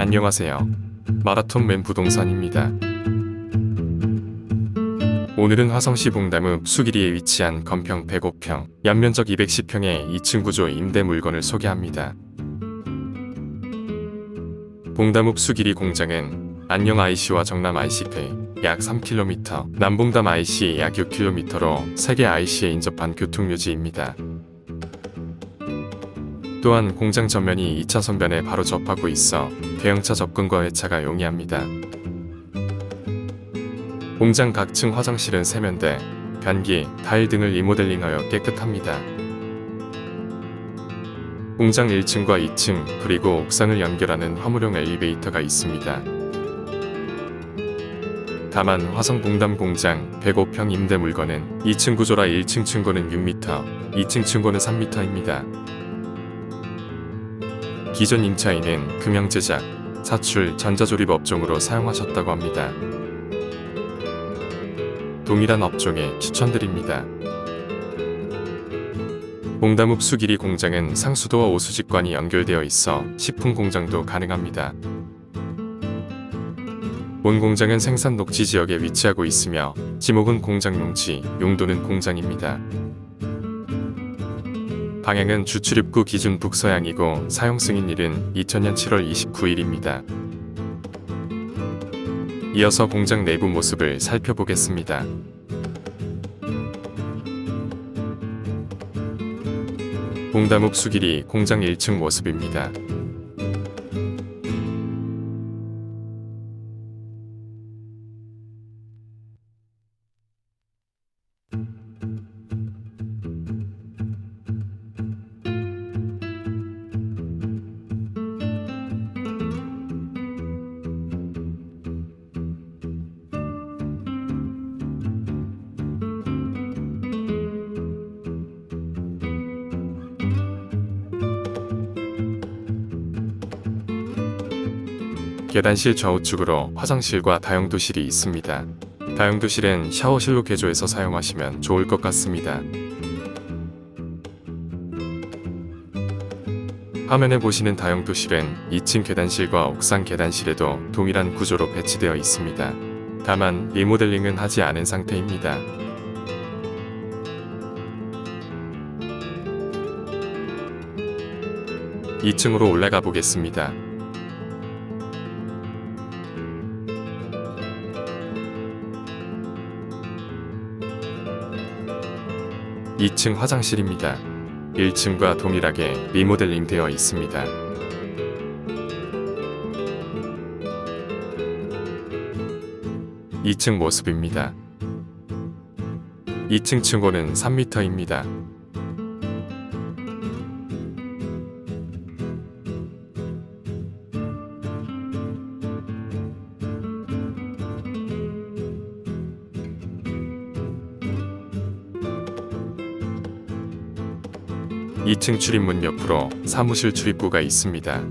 안녕하세요. 마라톤맨 부동산입니다. 오늘은 화성시 봉담읍 수기리에 위치한 건평 105평, 연면적 210평의 2층 구조 임대 물건을 소개합니다. 봉담읍 수기리 공장은 안녕 IC와 정남 IC페이 약 3km, 남봉담 IC 약 6km로 세개 IC에 인접한 교통요지입니다. 또한 공장 전면이 2차 선변에 바로 접하고 있어 대형차 접근과 회차가 용이합니다. 공장 각층 화장실은 세면대, 변기, 타일 등을 리모델링하여 깨끗합니다. 공장 1층과 2층 그리고 옥상을 연결하는 화물용 엘리베이터가 있습니다. 다만 화성 봉담 공장 105평 임대 물건은 2층 구조라 1층 층고는 6m, 2층 층고는 3m입니다. 기존 임차인은 금형 제작, 사출, 전자조립 업종으로 사용하셨다고 합니다. 동일한 업종에 추천드립니다. 봉담읍 수기리 공장은 상수도와 오수직관이 연결되어 있어 식품 공장도 가능합니다. 본 공장은 생산 녹지 지역에 위치하고 있으며 지목은 공장 용지, 용도는 공장입니다. 방향은 주출입구 기준 북서향이고 사용 승인일은 2000년 7월 29일입니다. 이어서 공장 내부 모습을 살펴보겠습니다. 봉담읍 수길이 공장 1층 모습입니다. 계단실 좌우측으로 화장실과 다용도실이 있습니다. 다용도실은 샤워실로 개조해서 사용하시면 좋을 것 같습니다. 화면에 보시는 다용도실은 2층 계단실과 옥상 계단실에도 동일한 구조로 배치되어 있습니다. 다만 리모델링은 하지 않은 상태입니다. (2층으로) 올라가 보겠습니다. 2층 화장실입니다. 1층과 동일하게 리모델링 되어 있습니다. (2층) 모습입니다. 2층 층고는 3m입니다. (2층) 출입문 옆으로 사무실 출입구가 있습니다.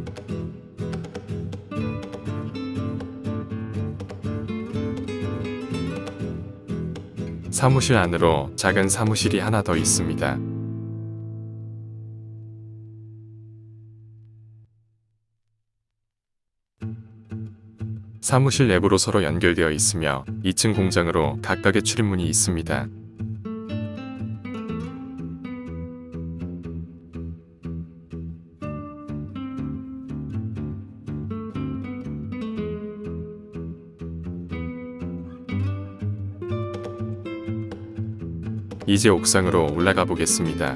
사무실 안으로 작은 사무실이 하나 더 있습니다. 사무실 내부로 서로 연결되어 있으며 2층 공장으로 각각의 출입문이 있습니다. 이제 옥상으로 올라가 보겠습니다.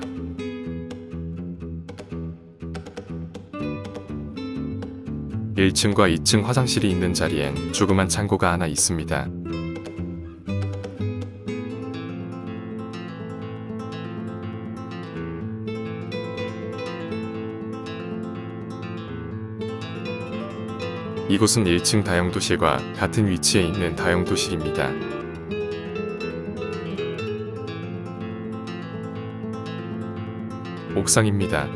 (1층과 2층) 화장실이 있는 자리엔 조그만 창고가 하나 있습니다. 이곳은 1층 다용도실과 같은 위치에 있는 다용도실입니다. 옥상입니다.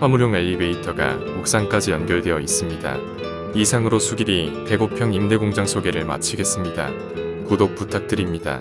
화물용 엘리베이터가 옥상까지 연결되어 있습니다. 이상으로 수길이 105평 임대공장 소개를 마치겠습니다. 구독 부탁드립니다.